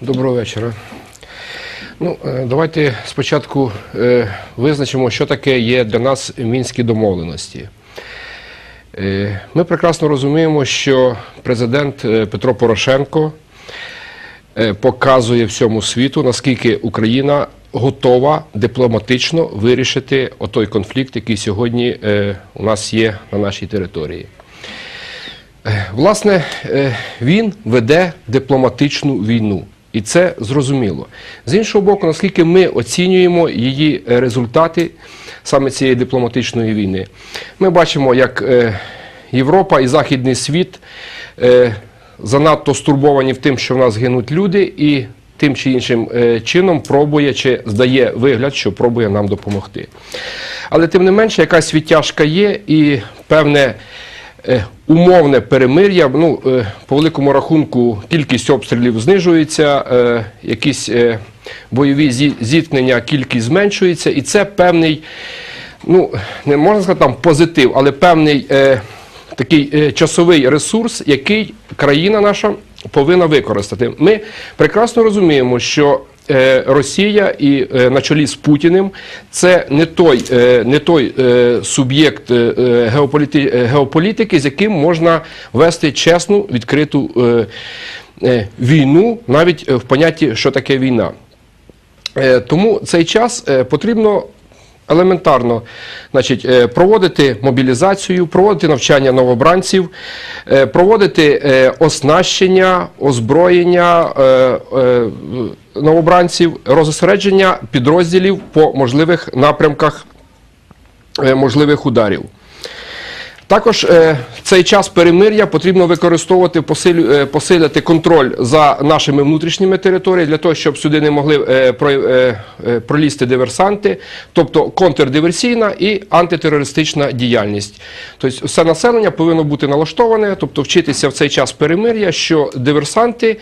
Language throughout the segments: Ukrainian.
Доброго вечора. Ну, е, давайте спочатку е, визначимо, що таке є для нас мінські домовленості. Е, Ми прекрасно розуміємо, що президент Петро Порошенко показує всьому світу, наскільки Україна готова дипломатично вирішити отой конфлікт, який сьогодні у нас є на нашій території. Власне, він веде дипломатичну війну. І це зрозуміло. З іншого боку, наскільки ми оцінюємо її е, результати саме цієї дипломатичної війни, ми бачимо, як е, Європа і Західний світ е, занадто стурбовані в тим, що в нас гинуть люди, і тим чи іншим чином пробує чи здає вигляд, що пробує нам допомогти. Але тим не менше, якась відтяжка є і певне. Е, Умовне перемир'я, ну, е, по великому рахунку, кількість обстрілів знижується, е, якісь бойові зіткнення, кількість зменшується, і це певний, ну, не можна сказати там позитив, але певний такий часовий ресурс, який країна наша повинна використати. Ми прекрасно розуміємо, що Росія і е, на чолі з Путіним це не той, е, не той е, суб'єкт е, геополіти, е, геополітики, з яким можна вести чесну відкриту е, е, війну, навіть е, в понятті, що таке війна. Е, Тому цей час е, потрібно елементарно значить, е, проводити мобілізацію, проводити навчання новобранців, е, проводити е, оснащення, озброєння новобранців, розосередження підрозділів по можливих напрямках можливих ударів. Також е, цей час перемир'я потрібно використовувати, посилю- е, контроль за нашими внутрішніми територіями, для того, щоб сюди не могли е, про- е, пролізти диверсанти, тобто контрдиверсійна і антитерористична діяльність. Тобто все населення повинно бути налаштоване, тобто вчитися в цей час перемир'я, що диверсанти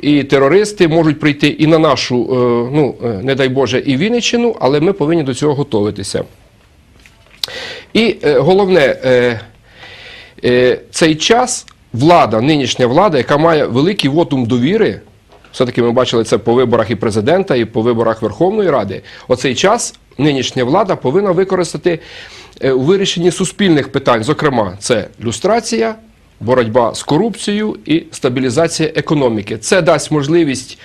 і терористи можуть прийти і на нашу, ну не дай Боже, і Вінниччину, але ми повинні до цього готуватися. І е, головне, е, е, цей час влада, нинішня влада, яка має великий вотум довіри, все-таки ми бачили це по виборах і президента, і по виборах Верховної Ради. Оцей час нинішня влада повинна використати е, у вирішенні суспільних питань. Зокрема, це люстрація, боротьба з корупцією і стабілізація економіки. Це дасть можливість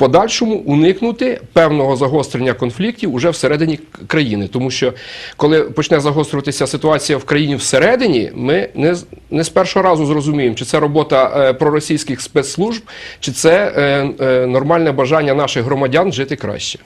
подальшому уникнути певного загострення конфліктів уже всередині країни. Тому що коли почне загострюватися ситуація в країні всередині, ми не, не з першого разу зрозуміємо, чи це робота е, проросійських спецслужб, чи це е, е, нормальне бажання наших громадян жити краще.